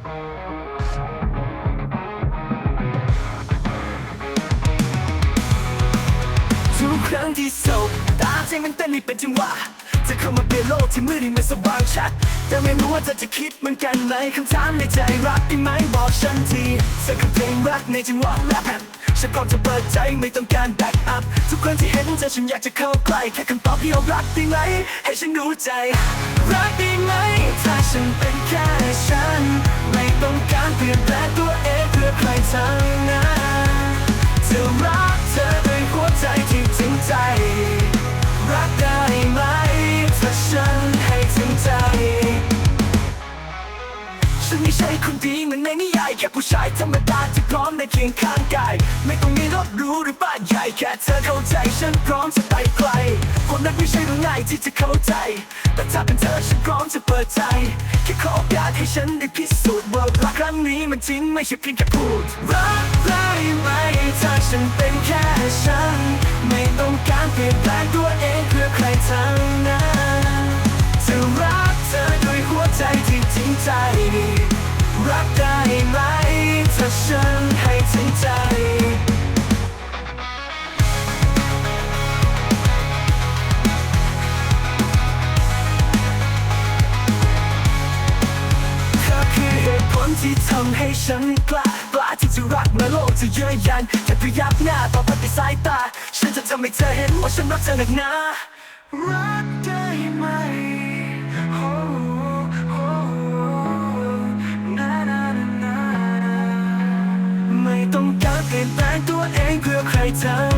ทุกครั้งที่โศกตาใจมันเต้นให้เป็นจังหวะจะเข้ามาเปลี่ยนโลกที่มืดให้มันสว่างชัด แต่ไม่รู้ว่าเธอจะคิดเหมือนกันไหมคำถามในใจรักได้ไหมบอกฉันทีสักเพลงรักในจังหวะแรปฉันพร้อมจะเปิดใจไม่ต้องการแบ็กอัพ กครั้งที่เห็นเธอฉันอยากจะเข้าใกล้แค่คำตอบที่เอารักได้ไหม ให้ฉันรู้ใจ รักได้ไหม ถ้าฉันเป็นแค่ฉัน ไม่ต้องการเปลี่ยนแปลงตัวเองเพื่อใครทั้งนั้นจะรักเธอด้วยหัวใจที่จริงใจ ฉันไม่ใช่คนดีเหมือนในนิยายแค่ผู้ชายธรรมดาที่พร้อมในเคียงข้างกาย ไม่ต้องมีรถรู้หรือบ้านใหญ่แค่เธอเข้าใจฉันพร้อมจะไปไกลความรักไม่ใช่เรื่องง่ายที่จะเข้าใจ แต่ถ้าเป็นเธอฉันพร้อมจะเปิดใจแค่ขอโอกาสให้ฉันได้พิสูจน์ว่ารักครั้งนี้มันจริงไม่ใช่เพียงแค่พูดรักได้ไหมถ้าฉันเป็นแค่ฉัน ไม่ต้องการเปลี่ยนแปลงตัวเองเพื่อใครทั้ง ใจ รักได้ไหมถ้าฉันให้ถึงใจเธอคือเหตุผลที่ทำให้ฉันกล้ากล้าที่จะรักแม้โลกจะเยือยันแค่พยักหน้าต่อไปในสายตา ฉันจะทำให้เธอเห็นว่าฉันรักเธอหนักหนารักได้ไใค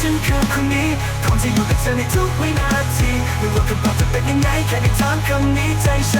ฉันคือคนนี้พร้อมจะอยู่กับเธอในทุกวินาทีไม่ว่าคำตอบจะเป็นยังไงแค่ได้ถามคำนี้ใจฉัน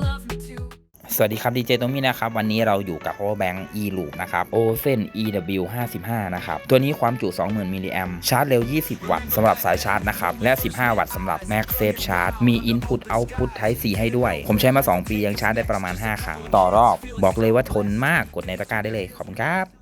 สวัสดีครับดีเจตรงนี้นะครับ วันนี้เราอยู่กับ power bank e loop นะครับ ozen ew 55นะครับ ตัวนี้ความจุ 20,000มิลลิแอมชาร์จเร็ว 20 วัตต์สำหรับสายชาร์จนะครับ และ 15 วัตต์สำหรับ Max Safe Charge มี Input Output Type C ให้ด้วย ผมใช้มา 2 ปียังชาร์จได้ประมาณ 5 ครั้ง ต่อรอบ บอกเลยว่าทนมากกดในตะกร้าได้เลย ขอบคุณครับ